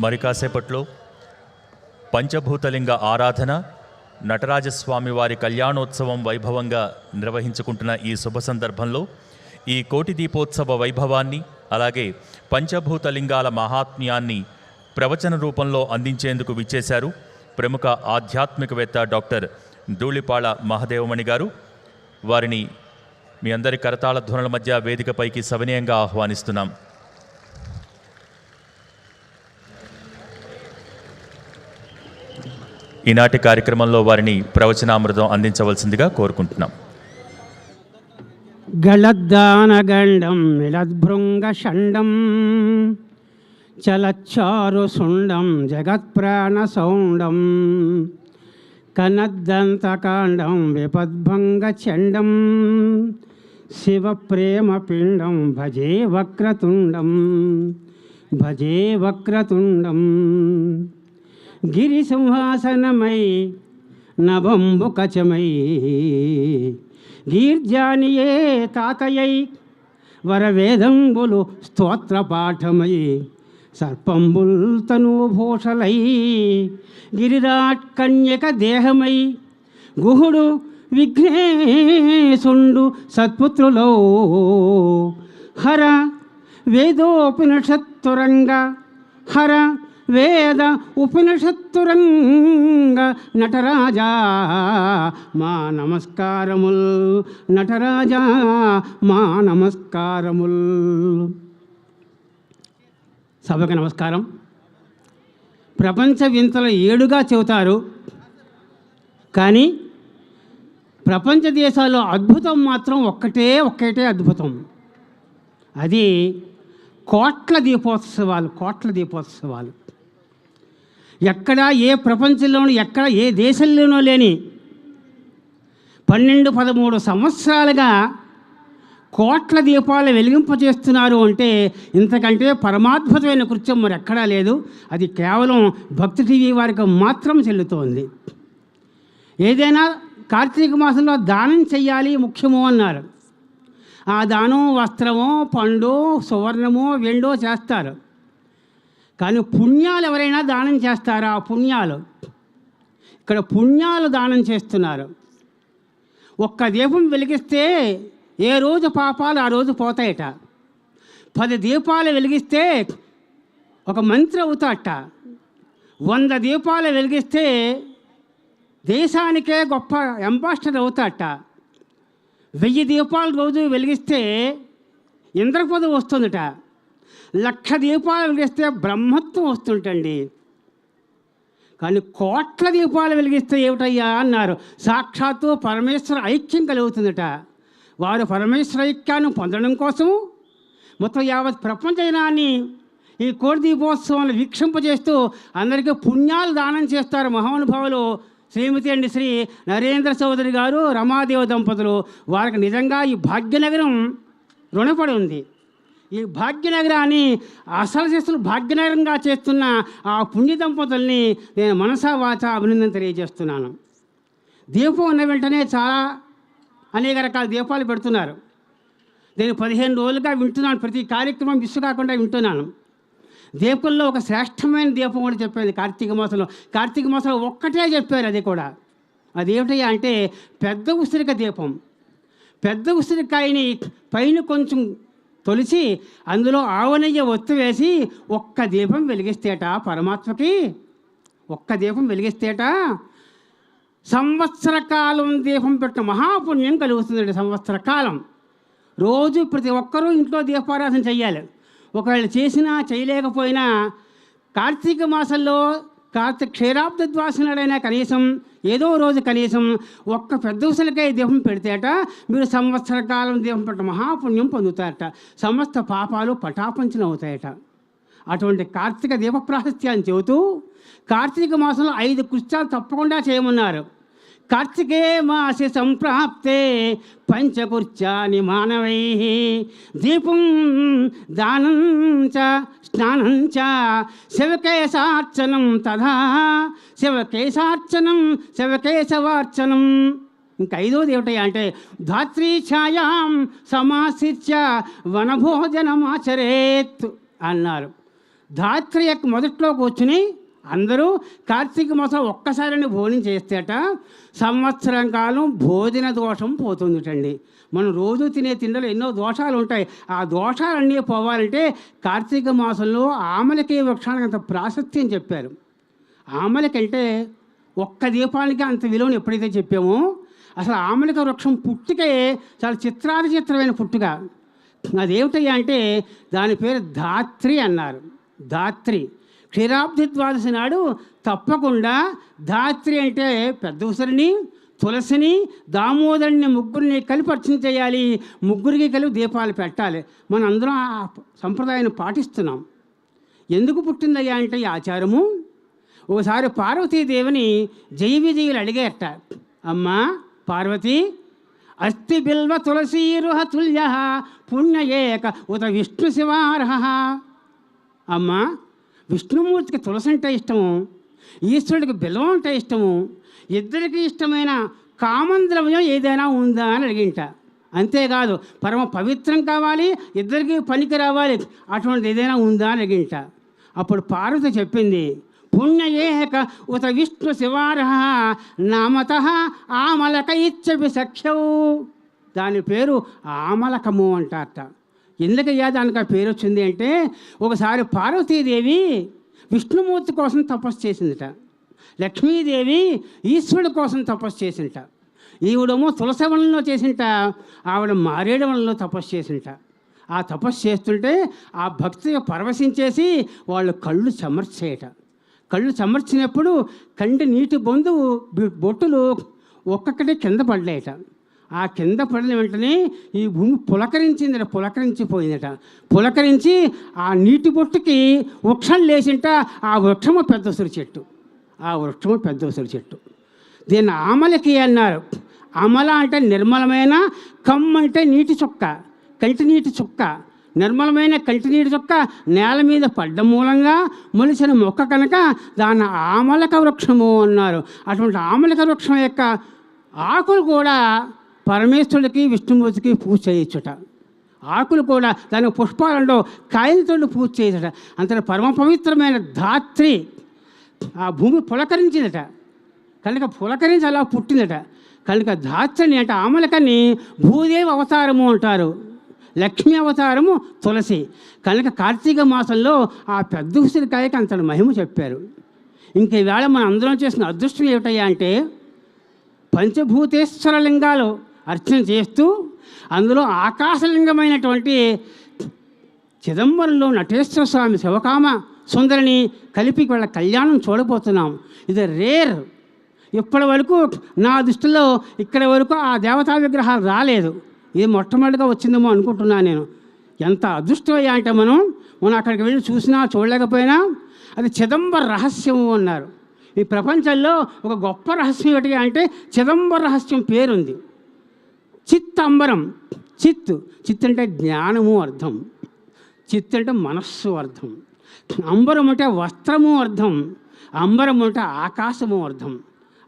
మరి కాసేపట్లో పంచభూతలింగ ఆరాధన నటరాజస్వామి వారి కళ్యాణోత్సవం వైభవంగా నిర్వహించుకుంటున్న ఈ శుభ సందర్భంలో ఈ కోటి దీపోత్సవ వైభవాన్ని అలాగే పంచభూతలింగాల మహాత్మ్యాన్ని ప్రవచన రూపంలో అందించేందుకు విచ్చేశారు ప్రముఖ ఆధ్యాత్మికవేత్త డాక్టర్ ధూళిపాళ మహదేవమణి గారు. వారిని మీ అందరి కరతాళ ధ్వనుల మధ్య వేదికపైకి సవినయంగా ఆహ్వానిస్తున్నాం. ఈనాటి కార్యక్రమంలో వారిని ప్రవచనామృతం అందించవలసిందిగా కోరుకుంటున్నాం. గళద్దానగండం మిలద్భృంగషండం చలచ్చారుసుండం జగత్ప్రాణసౌండం కనద్దంతకాండం ప్రేమ శివప్రేమపిండం భజే వక్రతుండం భజే వక్రతుండం గిరి సింహాసనమై నభంబు కచమై గీర్జానియే తాతయ్యై వరవేదంబులు స్తోత్ర పాఠమై సర్పంబుల్ తనూభూషలై గిరిరాట్ కన్యక దేహమై గుహుడు విఘ్నేశుండు సత్పుత్రులో హర వేదోపనిషత్తురంగ హర వేద ఉపనిషత్తురంగ నటరాజా మా నమస్కారముల్. నటరాజా మా నమస్కారముల్. సభకు నమస్కారం. ప్రపంచ వింతలు ఏడుగా చెబుతారు. కానీ ప్రపంచ దేశాల్లో అద్భుతం మాత్రం ఒక్కటే ఒక్కటే అద్భుతం. అది కోట్ల దీపోత్సవాలు కోట్ల దీపోత్సవాలు. ఎక్కడ ఏ ప్రపంచంలోనూ ఎక్కడ ఏ దేశంలోనూ లేని పన్నెండు పదమూడు సంవత్సరాలుగా కోట్ల దీపాలు వెలిగింపజేస్తున్నారు అంటే ఇంతకంటే పరమాద్భుతమైన కృత్యం మరి ఎక్కడా లేదు. అది కేవలం భక్తి టీవీ వారికి మాత్రం చెల్లుతోంది. ఏదైనా కార్తీక మాసంలో దానం చెయ్యాలి ముఖ్యము అన్నారు. ఆ దానం వస్త్రమో పండు సువర్ణమో వెండో చేస్తారు. కానీ పుణ్యాలు ఎవరైనా దానం చేస్తారా? ఆ పుణ్యాలు. ఇక్కడ పుణ్యాలు దానం చేస్తున్నారు. ఒక్క దీపం వెలిగిస్తే ఏ రోజు పాపాలు ఆ రోజు పోతాయట. పది దీపాలు వెలిగిస్తే ఒక మంత్రి అవుతాట వంద దీపాలు వెలిగిస్తే దేశానికే గొప్ప అంబాసిడర్ అవుతాట వెయ్యి దీపాలు రోజు వెలిగిస్తే ఇంద్రపదవి వస్తుందట. లక్ష దీపాలు వెలిగిస్తే బ్రహ్మత్వం వస్తుంటండి. కానీ కోట్ల దీపాలు వెలిగిస్తే ఏమిటయ్యా అన్నారు. సాక్షాత్తు పరమేశ్వర ఐక్యం కలుగుతుందట. వారు పరమేశ్వర ఐక్యాన్ని పొందడం కోసం మొత్తం యావత్ ప్రపంచనాన్ని ఈ కోటి దీపోత్సవాన్ని వీక్షింపజేస్తూ అందరికీ పుణ్యాలు దానం చేస్తారు మహానుభావులు శ్రీమతి అండి శ్రీ నరేంద్ర చౌదరి గారు రమాదేవ దంపతులు. వారికి నిజంగా ఈ భాగ్యనగరం రుణపడి ఉంది. ఈ భాగ్యనగరాన్ని అసలు చేస్తున్న భాగ్యనగరంగా చేస్తున్న ఆ పుణ్య దంపతుల్ని నేను మనసా వాచ అభినందన తెలియజేస్తున్నాను. దీపం ఉన్న వెంటనే చాలా అనేక రకాల దీపాలు పెడుతున్నారు. నేను పదిహేను రోజులుగా వింటున్నాను ప్రతి కార్యక్రమం మిస్ కాకుండా వింటున్నాను. దీపంలో ఒక శ్రేష్టమైన దీపం కూడా చెప్పారు కార్తీక మాసంలో. కార్తీక మాసంలో ఒక్కటే చెప్పారు అది కూడా. అదేమిటయ్యా అంటే పెద్ద ఉసిరిక దీపం. పెద్ద ఉసిరికాయని పైన కొంచెం తొలిచి అందులో ఆవనయ్య ఒత్తు వేసి ఒక్క దీపం వెలిగిస్తేట పరమాత్మకి. ఒక్క దీపం వెలిగిస్తేట సంవత్సర కాలం దీపం పెట్టిన మహాపుణ్యం కలుగుతుందండి సంవత్సర కాలం. రోజు ప్రతి ఒక్కరూ ఇంట్లో దీపారాధన చేయాలి ఒకవేళ చేసినా చేయలేకపోయినా కార్తీక మాసంలో కాస్త క్షీరాబ్ద ద్వాసనాడైనా కనీసం ఏదో రోజు కనీసం ఒక్క పెద్ద ఉసలకాయ దీపం పెడితేట మీరు సంవత్సర కాలం దీపం పెట్ట మహాపుణ్యం పొందుతారట. సమస్త పాపాలు పటాపంచన అవుతాయట. అటువంటి కార్తీక దీప ప్రాశస్త్యాన్ని చెబుతూ కార్తీక మాసంలో ఐదు కృత్యాలు తప్పకుండా చేయమన్నారు. కార్తికే మాసి సంప్రాప్తే పంచకుర్చాని మానవై. దీపం దానం చ స్నానం చ శివకేశార్చనం తథా శివకేశార్చనం శివకేశవార్చనం. ఇంకా ఐదోది ఏమిటయ్యా అంటే ధాత్రీ ఛాయాం సమాసిత్య వనభోజనమాచరేత్ అన్నారు. ధాత్రి యొక్క మొదట్లో కూర్చుని అందరూ కార్తీక మాసం ఒక్కసారిని భోజనం చేస్తేట సంవత్సరం కాలం భోజన దోషం పోతుందిటండి. మనం రోజు తినే తిండలో ఎన్నో దోషాలు ఉంటాయి. ఆ దోషాలన్నీ పోవాలంటే కార్తీక మాసంలో ఆమలకే వృక్షానికి అంత ప్రాశస్త్యం చెప్పారు. ఆమలకంటే ఒక్క దీపానికి అంత విలువను ఎప్పుడైతే చెప్పామో అసలు ఆమలిక వృక్షం పుట్టుకే చాలా చిత్రాది చిత్రమైన పుట్టుక. అదేమిటయ్యా అంటే దాని పేరు ధాత్రి అన్నారు. ధాత్రి. క్షీరాబ్ది ద్వాదశి నాడు తప్పకుండా ధాత్రి అంటే పెద్ద ఉసరిని తులసిని దామోదరుని ముగ్గురిని కలిపి అర్చన చేయాలి. ముగ్గురికి కలిపి దీపాలు పెట్టాలి. మనం అందరం ఆ సంప్రదాయాన్ని పాటిస్తున్నాం. ఎందుకు పుట్టిందయ్యా అంటే ఈ ఆచారము? ఒకసారి పార్వతీదేవిని జయ విజయులు అడిగేట అమ్మా పార్వతి అస్థి బిల్వ తులసీరుహ తుల్య పుణ్య ఏక ఉత విష్ణు శివార్హ. అమ్మా విష్ణుమూర్తికి తులసి అంటే ఇష్టము ఈశ్వరుడికి బిల్వం అంటే ఇష్టము ఇద్దరికి ఇష్టమైన కామన్ ద్రవ్యం ఏదైనా ఉందా అని అడిగింట. అంతేకాదు పరమ పవిత్రం కావాలి ఇద్దరికి పనికి రావాలి అటువంటిది ఏదైనా ఉందా అని అడిగింట. అప్పుడు పార్వతి చెప్పింది పుణ్య ఏక ఉత విష్ణు శివార్హ నామత ఆమలక ఇచ్చవి సఖ్యవు దాని పేరు ఆమలకము అంటారట. ఎందుకయ్యా దానికి ఆ పేరు వచ్చింది అంటే ఒకసారి పార్వతీదేవి విష్ణుమూర్తి కోసం తపస్సు చేసిందిట. లక్ష్మీదేవి ఈశ్వరుడు కోసం తపస్సు చేసింట ఈవిడేమో తులసవనంలో చేసింట ఆవిడ మారేడవనంలో తపస్సు చేసింట ఆ తపస్సు చేస్తుంటే ఆ భక్తి పరవశించేసి వాళ్ళు కళ్ళు చెమర్చేయట. కళ్ళు చెమర్చినప్పుడు కంటి నీటి బొందు బొట్టులు ఒక్కొక్కటి కింద పడ్డాయట ఆ కింద పడిన వెంటనే ఈ భూమి పులకరించిందట పులకరించిపోయిందట. పులకరించి ఆ నీటి బొట్టుకి వృక్షం లేచింట ఆ వృక్షము పెద్ద ఉసిరి చెట్టు. ఆ వృక్షము పెద్ద ఉసిరి చెట్టు. దీన్ని ఆమలకి అన్నారు. అమల అంటే నిర్మలమైన కమ్ అంటే నీటి చుక్క కంటి నీటి చుక్క. నిర్మలమైన కంటి నీటి చుక్క నేల మీద పడ్డ మూలంగా మొలిచిన మొక్క కనుక దాన్ని ఆమలక వృక్షము అన్నారు. అటువంటి ఆమలక వృక్షం యొక్క ఆకులు కూడా పరమేశ్వరుడికి విష్ణుమూర్తికి పూజ చేయొచ్చుట ఆకులు కూడా దాని పుష్పాలలో కాయలతో పూజ చేయొచ్చుట అంత పరమ పవిత్రమైన ధాత్రి ఆ భూమి పులకరించిందట కనుక పులకరించి అలా పుట్టిందట కనుక ధాత్రిని అంటే ఆమలకని భూదేవి అవతారము అంటారు. లక్ష్మీ అవతారము తులసి. కనుక కార్తీక మాసంలో ఆ పెద్ద ఉసిరికాయకి అంత మహిమ చెప్పారు. ఇంక ఈవేళ మనం అందరం చేసిన అదృష్టం ఏమిటయ్యా అంటే పంచభూతేశ్వర లింగాలు. అర్చన చేస్తూ అందులో ఆకాశలింగమైనటువంటి చిదంబరంలో నటేశ్వర స్వామి శివకామ సుందరిని కలిపి వాళ్ళ కళ్యాణం చూడబోతున్నాం. ఇది రేర్. ఇప్పటి వరకు నా దృష్టిలో ఇక్కడ వరకు ఆ దేవతా విగ్రహాలు రాలేదు. ఇది మొట్టమొదటిగా వచ్చిందేమో అనుకుంటున్నాను నేను. ఎంత అదృష్టమయ్యా అంటే మనం మనం అక్కడికి వెళ్ళి చూసినా చూడలేకపోయినా అది చిదంబర రహస్యము అన్నారు. ఈ ప్రపంచంలో ఒక గొప్ప రహస్యం ఒకటి అంటే చిదంబర రహస్యం పేరుంది. చిత్ అంబరం చిత్ చిత్ అంటే జ్ఞానము అర్థం. చిత్ అంటే మనస్సు అర్థం. అంబరం అంటే వస్త్రము అర్థం. అంబరం అంటే ఆకాశము అర్థం.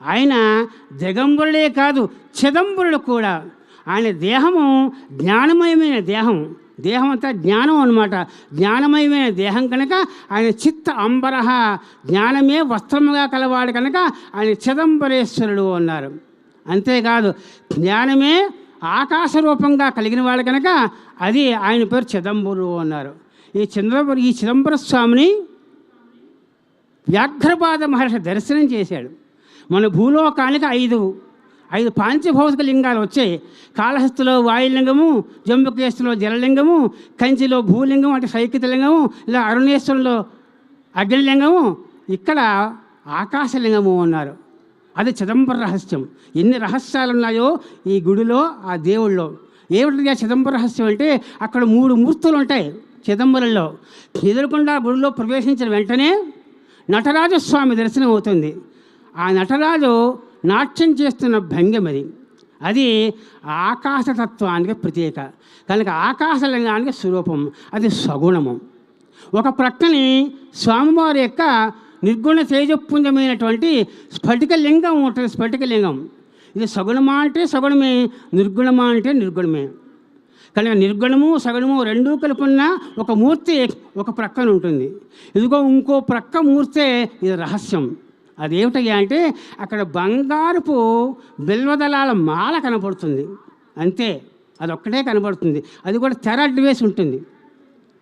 ఆయన దిగంబరుడే కాదు చిదంబరుడు కూడా. ఆయన దేహము జ్ఞానమయమైన దేహం. దేహం అంతా జ్ఞానం అనమాట జ్ఞానమయమైన దేహం కనుక ఆయన చిత్త అంబరహ జ్ఞానమే వస్త్రముగా కలవాడు కనుక ఆయన చిదంబరేశ్వరుడు అన్నారు. అంతేకాదు జ్ఞానమే ఆకాశ రూపంగా కలిగిన వాడు కనుక అది ఆయన పేరు చిదంబురు అన్నారు. ఈ చిదంబరు ఈ చిదంబర స్వామిని వ్యాఘ్రపాద మహర్షి దర్శనం చేశాడు. మన భూలోకానికి ఐదు ఐదు పాంచభౌతిక లింగాలు వచ్చాయి. కాళహస్తిలో వాయులింగము జంబుకేశ్వరంలో జలలింగము కంచిలో భూలింగం అంటే సైకిత లింగము ఇలా అరుణేశ్వరంలో అగ్నిలింగము ఇక్కడ ఆకాశలింగము అన్నారు. అది చిదంబర రహస్యం. ఎన్ని రహస్యాలు ఉన్నాయో ఈ గుడిలో ఆ దేవుళ్ళో. ఏమిటి ఆ చిదంబర రహస్యం అంటే అక్కడ మూడు మూర్తులు ఉంటాయి చిదంబరంలో. ఎదురుకుండా గుడిలో ప్రవేశించిన వెంటనే నటరాజస్వామి దర్శనం అవుతుంది. ఆ నటరాజు నాట్యం చేస్తున్న భంగిమ అది. అది ఆకాశతత్వానికి ప్రత్యేక కనుక ఆకాశలింగానికి స్వరూపం అది సగుణము. ఒక ప్రక్కని స్వామివారి యొక్క నిర్గుణ తేజపుంజమైనటువంటి స్ఫటిక లింగం ఉంటుంది స్ఫటిక లింగం. ఇది సగుణమా అంటే సగుణమే నిర్గుణమా అంటే నిర్గుణమే. కానీ నిర్గుణము సగుణము రెండూ కలుపున్న ఒక మూర్తి ఒక ప్రక్కన ఉంటుంది. ఇదిగో ఇంకో ప్రక్క మూర్తే ఇది రహస్యం. అదేమిటయ్యా అంటే అక్కడ బంగారపు బిల్వదళాల మాల కనపడుతుంది. అంతే అదొక్కటే కనపడుతుంది. అది కూడా తెర అడ్డు వేసి ఉంటుంది.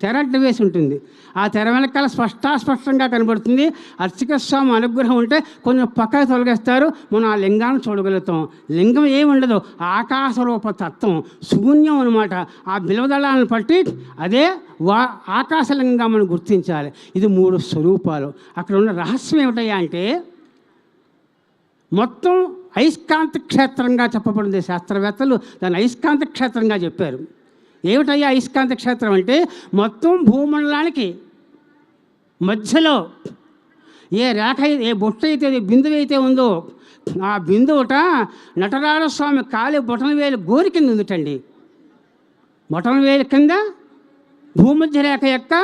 తెర వేసి ఉంటుంది. ఆ తెర వెనకాల స్పష్టాస్పష్టంగా కనబడుతుంది. అర్చక స్వామి అనుగ్రహం ఉంటే కొంచెం పక్కకు తొలగిస్తారు. మనం ఆ లింగాన్ని చూడగలుగుతాం. లింగం ఏమి ఉండదు. ఆకాశరూప తత్వం శూన్యం అనమాట ఆ బిలవదళాలను పట్టి అదే వా ఆకాశలింగం మనం గుర్తించాలి. ఇది మూడు స్వరూపాలు. అక్కడ ఉన్న రహస్యం ఏమిటయ్యా అంటే మొత్తం అయస్కాంత క్షేత్రంగా చెప్పబడింది శాస్త్రవేత్తలు. దాన్ని అయస్కాంత క్షేత్రంగా చెప్పారు. ఏమిటయ్యా అయస్కాంత క్షేత్రం అంటే? మొత్తం భూమండలానికి మధ్యలో ఏ రేఖ అయితే- ఏ బొట్టు అయితే ఏ బిందువు అయితే ఉందో ఆ బిందువుట నటరాజస్వామి కాలి బొటన వేలు గోరి కింద ఉందిటండి. బొటన వేలు కింద భూమధ్య రేఖ యొక్క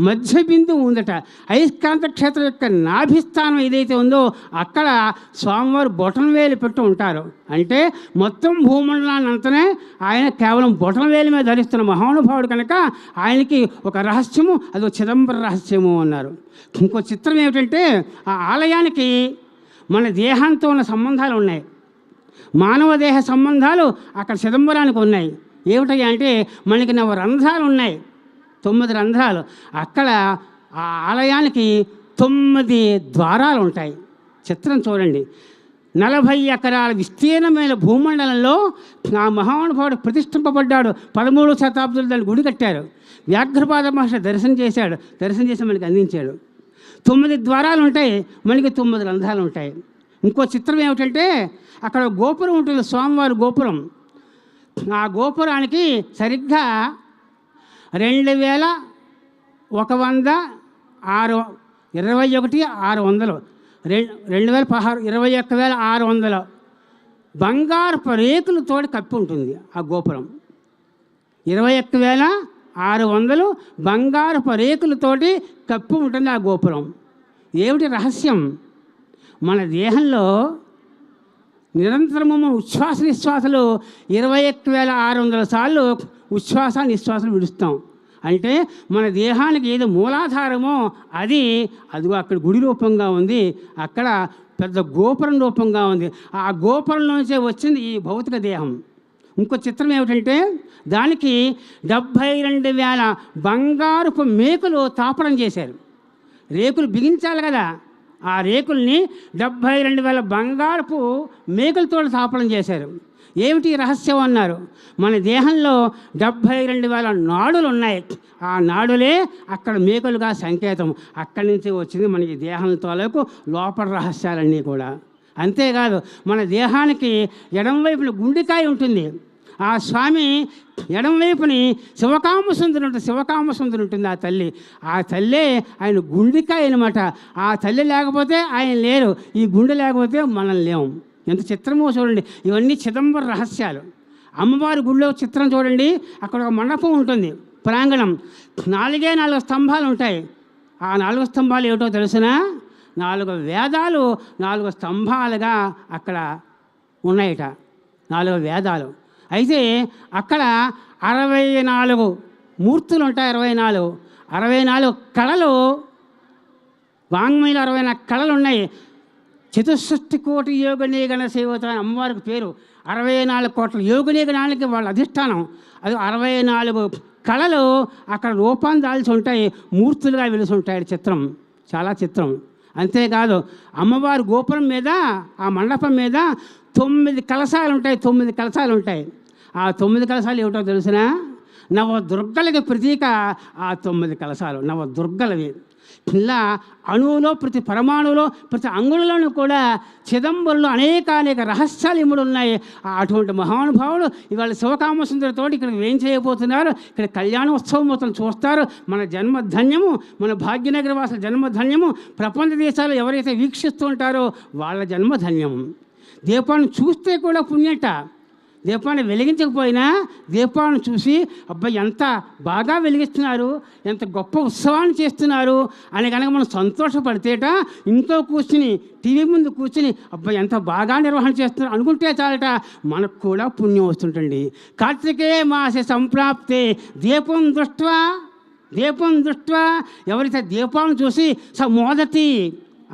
మధ్య బిందువు ఉందట. అయస్కాంత క్షేత్రం యొక్క నాభిస్థానం ఏదైతే ఉందో అక్కడ స్వామివారు బొటన వేలు పెట్టు ఉంటారు. అంటే మొత్తం భూమండలాన్ని అంతనే ఆయన కేవలం బొటన వేలు మీద ధరిస్తున్న మహానుభావుడు కనుక ఆయనకి ఒక రహస్యము అది ఒక చిదంబర రహస్యము అన్నారు. ఇంకో చిత్రం ఏమిటంటే ఆ ఆలయానికి మన దేహంతో ఉన్న సంబంధాలు ఉన్నాయి. మానవ దేహ సంబంధాలు అక్కడ చిదంబరానికి ఉన్నాయి. ఏమిటయ్యా అంటే మనకి నవ రంధ్రాలు ఉన్నాయి. తొమ్మిది రంధ్రాలు. అక్కడ ఆ ఆలయానికి తొమ్మిది ద్వారాలు ఉంటాయి. చిత్రం చూడండి. నలభై ఎకరాల విస్తీర్ణమైన భూమండలంలో ఆ మహానుభావుడు ప్రతిష్ఠింపబడ్డాడు. పదమూడు శతాబ్దులు దాన్ని గుడి కట్టారు. వ్యాఘ్రపాద మహర్షి దర్శనం చేశాడు. దర్శనం చేసి మనకి అందించాడు. తొమ్మిది ద్వారాలు ఉంటాయి. మనకి తొమ్మిది రంధ్రాలు ఉంటాయి. ఇంకో చిత్రం ఏమిటంటే అక్కడ గోపురం ఉంటుంది. స్వామివారి గోపురం. ఆ గోపురానికి సరిగ్గా రెండు వేల ఒక వంద ఆరు ఇరవై ఒకటి ఆరు వందలు. రెండు రెండు వేల పదహారు ఇరవై ఒక్క వేల ఆరు వందలు. బంగారపు రేకులతోటి కప్పి ఉంటుంది ఆ గోపురం. ఇరవై ఒక్క వేల ఆరు వందలు బంగారపు రేకులతోటి కప్పి ఉంటుంది ఆ గోపురం. ఏమిటి రహస్యం? మన దేహంలో నిరంతరము ఉచ్ఛ్వాస నిశ్వాసలు ఇరవై ఒక్క వేల ఆరు వందల సార్లు ఉచ్ఛ్వాస నిశ్వాసం విడుస్తాం. అంటే మన దేహానికి ఏది మూలాధారమో అది అదిగో అక్కడ గుడి రూపంగా ఉంది అక్కడ పెద్ద గోపురం రూపంగా ఉంది. ఆ గోపురంలోంచే వచ్చింది ఈ భౌతిక దేహం. ఇంకో చిత్రం ఏమిటంటే దానికి డెబ్భై రెండు వేల బంగారుపు మేకులు తాపడం చేశారు. రేకులు బిగించాలి కదా ఆ రేకుల్ని డెబ్భై రెండు వేల బంగారపు మేకులతో తాపడం చేశారు. ఏమిటి రహస్యం అన్నారు. మన దేహంలో డెబ్భై రెండు వేల నాడులు ఉన్నాయి ఆ నాడులే అక్కడ మేకలుగా సంకేతం. అక్కడి నుంచి వచ్చింది మనకి దేహం తాలూకు లోపల రహస్యాలన్నీ కూడా. అంతేకాదు మన దేహానికి ఎడంవైపున గుండెకాయ ఉంటుంది. ఆ స్వామి ఎడంవైపుని శివకామసుందరి ఉంటుంది శివకామసుందరి ఉంటుంది ఆ తల్లి. ఆ తల్లే ఆయన గుండెకాయ అనమాట ఆ తల్లి లేకపోతే ఆయన లేరు. ఈ గుండె లేకపోతే మనం లేము ఎంత చిత్రమో చూడండి. ఇవన్నీ చిదంబర రహస్యాలు. అమ్మవారి గుడిలో చిత్రం చూడండి. అక్కడ ఒక మండపం ఉంటుంది. ప్రాంగణం. నాలుగే నాలుగు స్తంభాలు ఉంటాయి. ఆ నాలుగు స్తంభాలు ఏమిటో తెలిసినా? నాలుగు వేదాలు నాలుగు స్తంభాలుగా అక్కడ ఉన్నాయట. నాలుగు వేదాలు. అయితే అక్కడ అరవై నాలుగు మూర్తులు ఉంటాయి. అరవై నాలుగు. అరవై నాలుగు కళలు. వాంగ్మయంలో అరవై నాలుగు కళలు ఉన్నాయి. చతుషష్టి కోటి యోగనీగణ సేవత అమ్మవారికి పేరు. అరవై నాలుగు కోట్ల యోగనీగణాలకి వాళ్ళ అధిష్టానం. అది అరవై నాలుగు కళలు అక్కడ రూపాన్ని దాల్చి ఉంటాయి మూర్తులుగా వెలిసి ఉంటాయి చిత్రం. చాలా చిత్రం. అంతేకాదు అమ్మవారి గోపురం మీద ఆ మండపం మీద తొమ్మిది కలశాలు ఉంటాయి తొమ్మిది కలశాలు ఉంటాయి. ఆ తొమ్మిది కలశాలు ఏమిటో తెలిసిన? నవ దుర్గలకి ప్రతీక ఆ తొమ్మిది కలశాలు నవ దుర్గలవి ఇలా అణువులో ప్రతి పరమాణువులో ప్రతి అంగుళంలోనూ కూడా చిదంబరంలో అనేక అనేక రహస్యాలు ఇముడు ఉన్నాయి. ఆ అటువంటి మహానుభావులు ఇవాళ శివకామసుందరితో ఇక్కడ ఏం చేయబోతున్నారు? ఇక్కడ కళ్యాణోత్సవం మొత్తం చూస్తారు. మన జన్మ ధన్యము మన భాగ్యనగర వాసుల జన్మ ధన్యము ప్రపంచ దేశాలు ఎవరైతే వీక్షిస్తూ ఉంటారో వాళ్ళ జన్మ ధన్యము. దీపాన్ని చూస్తే కూడా పుణ్యట. దీపాన్ని వెలిగించకపోయినా దీపాలను చూసి అబ్బాయి ఎంత బాగా వెలిగిస్తున్నారు ఎంత గొప్ప ఉత్సవాన్ని చేస్తున్నారు అని కనుక మనం సంతోషపడితేట ఇంట్లో కూర్చుని టీవీ ముందు కూర్చుని అబ్బాయి ఎంత బాగా నిర్వహణ చేస్తున్నారు అనుకుంటే చాలట మనకు కూడా పుణ్యం వస్తుంటండి కార్తీకే మాస సంప్రాప్తే దీపం దృష్ట్వా దీపం దృష్ట్వా ఎవరైతే దీపాలను చూసి స మొదటి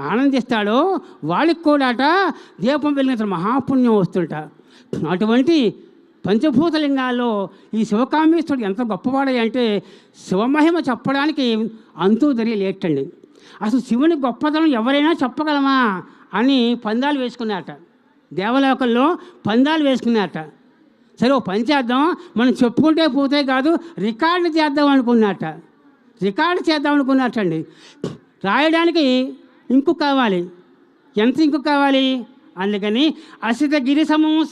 ఆనందిస్తాడో వాళ్ళకి కూడాట దీపం వెలిగించిన మహాపుణ్యం వస్తుంట. అటువంటి పంచభూత లింగాల్లో ఈ శివకామేశ్వరుడు ఎంత గొప్పవాడంటే అంటే శివమహిమ చెప్పడానికి అంతూ తెలియలేటండి అసలు శివుని గొప్పతనం ఎవరైనా చెప్పగలమా అని పందాలు వేసుకున్నారట. దేవలోకంలో పందాలు వేసుకున్నారట. సరే ఓ పని చేద్దాం మనం చెప్పుకుంటే పోతే కాదు రికార్డు చేద్దాం అనుకున్నట రికార్డు చేద్దాం అనుకున్నట్టండి రాయడానికి ఇంకు కావాలి. ఎంత ఇంకు కావాలి? అందుకని అసిత గిరి సమం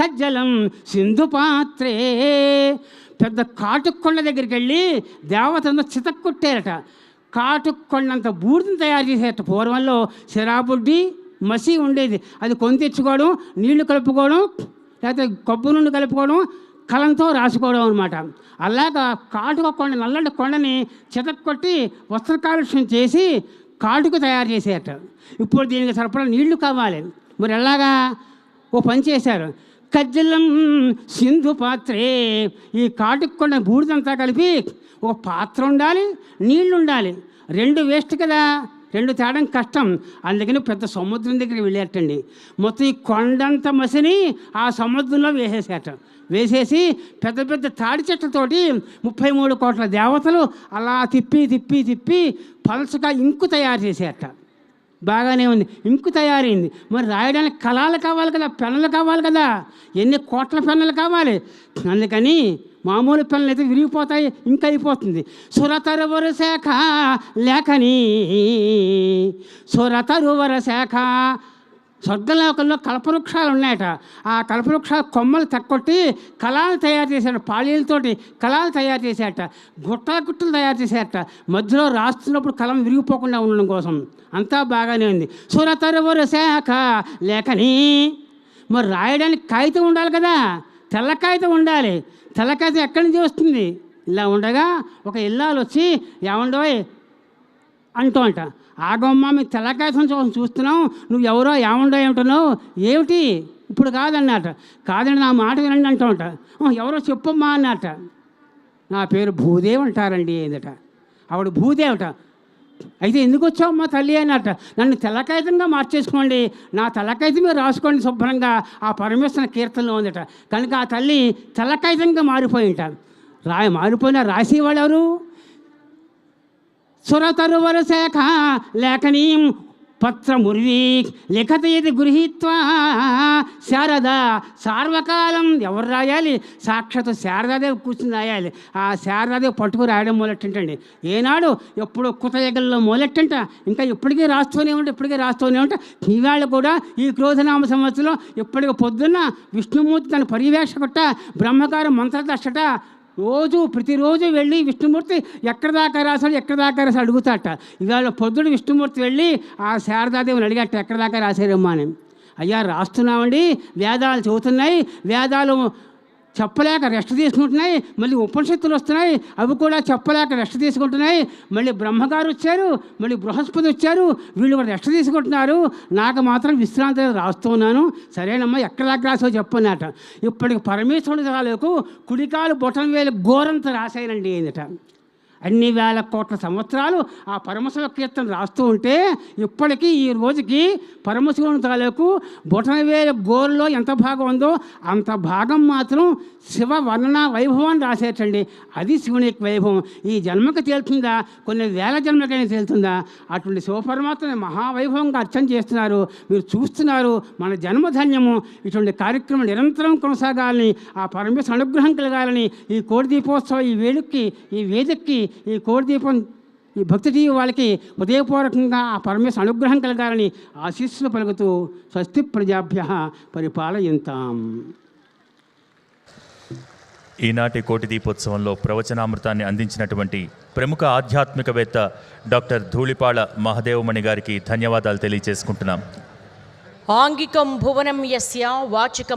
కజ్జలం సింధు పాత్రే. పెద్ద కాటుకొండ దగ్గరికి వెళ్ళి దేవతను చితక్కొట్టారట. కాటుకొండంత బూడిదని తయారు చేసేట. పూర్వంలో శరాబుడ్డి మసి ఉండేది. అది కొని తెచ్చుకోవడం నీళ్ళు కలుపుకోవడం లేకపోతే కొబ్బరి నుండి కలుపుకోవడం కలంతో రాసుకోవడం అనమాట అలాగా కాటుక కొండ నల్లటి కొండని చితక్కొట్టి వస్త్ర కాలుష్యం చేసి కాటుకు తయారు చేసేట ఇప్పుడు దీనికి సరిపడా నీళ్ళు కావాలి. మరి ఎలాగా? ఓ పని చేశారు. కజ్జలం సింధు పాత్రే. ఈ కాటుకు కొండ బూడిదంతా కలిపి ఒక పాత్ర ఉండాలి నీళ్ళు ఉండాలి. రెండు వేస్ట్ కదా. రెండు తేడం కష్టం. అందుకని పెద్ద సముద్రం దగ్గర వెళ్ళేటండి. మొత్తం ఈ కొండంత మసిని ఆ సముద్రంలో వేసేసేట. వేసేసి పెద్ద పెద్ద తాడి చెట్లతోటి ముప్పై మూడు కోట్ల దేవతలు అలా తిప్పి తిప్పి తిప్పి పలసగా ఇంకు తయారు చేసేట బాగానే ఉంది. ఇంకు తయారైంది. మరి రాయడానికి కళాలు కావాలి కదా పెన్నులు కావాలి కదా? ఎన్ని కోట్ల పెన్నులు కావాలి? అందుకని మామూలు పెన్నులు అయితే విరిగిపోతాయి ఇంక అయిపోతుంది. సురతరువర శాఖ లేఖని సురతరువర శాఖ స్వర్గలోకంలో కల్పవృక్షాలు ఉన్నాయట ఆ కల్పవృక్షాల కొమ్మలు తక్కొట్టి కళాలు తయారు చేశాడు. పాళీలతోటి కళాలు తయారు చేశాట గుట్ట గుట్టలు తయారు చేశాట మధ్యలో రాస్తున్నప్పుడు కలం విరిగిపోకుండా ఉండడం కోసం. అంతా బాగానే ఉంది. సురతరువరు శాఖ లేఖని. మరి రాయడానికి కాగితం ఉండాలి కదా. తెల్ల కాగితం ఉండాలి. తెల్ల కాగితం ఎక్కడి నుంచి వస్తుంది? ఇలా ఉండగా ఒక ఇల్లాలు వచ్చి ఏమండోయ్ అంటూ అంట. ఆగమ్మా మీ తెల్లకాయసం కోసం చూస్తున్నాం. నువ్వు ఎవరో ఏముండో ఏమిటన్నావు? ఏమిటి? ఇప్పుడు కాదన్నట. కాదండి నా మాట వినండి అంటూ. అంట ఎవరో చెప్పమ్మా అన్నట. నా పేరు భూదేవి అంటారండి ఏందట. ఆవిడ భూదేవట. అయితే ఎందుకు వచ్చావమ్మా తల్లి అన్నట. నన్ను తెల్లకాయితంగా మార్చేసుకోండి. నా తెల్లకాయితం మీరు రాసుకోండి శుభ్రంగా. ఆ పరమేశ్వర కీర్తనలో ఉందట. కనుక ఆ తల్లి తెల్లకాయితంగా మారిపోయింట. రాయ మారిపోయిన రాసేవాళ్ళు ఎవరు? సురతరువర శాఖ లేఖనీం పత్రముర్వీ లిఖత ఇది గృహీత్వా శారద సార్వకాలం ఎవరు రాయాలి? సాక్షాత్ శారదాదేవి కూర్చుని రాయాలి. ఆ శారదాదేవి పట్టుకు రాయడం మొదలెట్టండి ఏనాడు ఎప్పుడు కుతయగల్లో మొదలెట్టంట. ఇంకా ఇప్పటికీ రాస్తూనే ఉంటే ఇప్పటికీ రాస్తూనే ఉంటే ఈవేళ కూడా ఈ క్రోధనామ సంవత్సరం ఇప్పటికి పొద్దున్న విష్ణుమూర్తి తన పర్యవేక్షకుట బ్రహ్మకారు మంత్రదర్శట రోజు ప్రతిరోజు వెళ్ళి విష్ణుమూర్తి ఎక్కడ దాకా రాశాడు ఎక్కడ దాకా రాశాడు అడుగుతాట. ఇవాళ పొద్దుడు విష్ణుమూర్తి వెళ్ళి ఆ శారదాదేవిని అడిగట ఎక్కడ దాకా రాశారమ్మా అని. అయ్యా రాస్తున్నామండి వేదాలు చదువుతున్నాయి వేదాలు చెప్పలేక రెస్ట్ తీసుకుంటున్నాయి మళ్ళీ ఉపనిషత్తులు వస్తున్నాయి అవి కూడా చెప్పలేక రెస్ట్ తీసుకుంటున్నాయి. మళ్ళీ బ్రహ్మగారు వచ్చారు మళ్ళీ బృహస్పతి వచ్చారు వీళ్ళు కూడా రెస్ట్ తీసుకుంటున్నారు. నాకు మాత్రం విశ్రాంతి రాస్తున్నాను సరేనమ్మా ఎక్కడ రాసో చెప్పన్నట. ఇప్పటికి పరమేశ్వరుడు తాలూకు కుడికాలు బొటం వేలు ఘోరంత రాశానండి ఏందట. అన్ని వేల కోట్ల సంవత్సరాలు ఆ పరమశివ కీర్తన రాస్తూ ఉంటే ఇప్పటికీ ఈ రోజుకి పరమశివుని తాలూకు బొటనవేల గోరులో ఎంత భాగం ఉందో అంత భాగం మాత్రం శివ వర్ణన వైభవాన్ని రాసేటండి. అది శివుని యొక్క వైభవం. ఈ జన్మకి తేలుతుందా? కొన్ని వేల జన్మకైనా తేలుతుందా? అటువంటి శివపరమాత్మని మహావైభవంగా అర్చన చేస్తున్నారు. మీరు చూస్తున్నారు మన జన్మధన్యము. ఇటువంటి కార్యక్రమం నిరంతరం కొనసాగాలని ఆ పరమేశ్వర అనుగ్రహం కలగాలని ఈ కోడి దీపోత్సవం ఈ వేడుక్కి ఈ వేదికకి ఈ కోడి దీపం ఈ భక్తి జీవి వాళ్ళకి హృదయపూర్వకంగా ఆ పరమేశ్వర అనుగ్రహం కలగాలని ఆశీస్సులు పలుకుతూ స్వస్తి ప్రజాభ్య పరిపాలయంతాం. ఈనాటి కోటి దీపోత్సవంలో ప్రవచనామృతాన్ని అందించినటువంటి ప్రముఖ ఆధ్యాత్మికవేత్త డాక్టర్ ధూళిపాళ మహదేవమణి గారికి ధన్యవాదాలు తెలియజేసుకుంటున్నాం. ఆంగికం భువనం యస్య వాచికం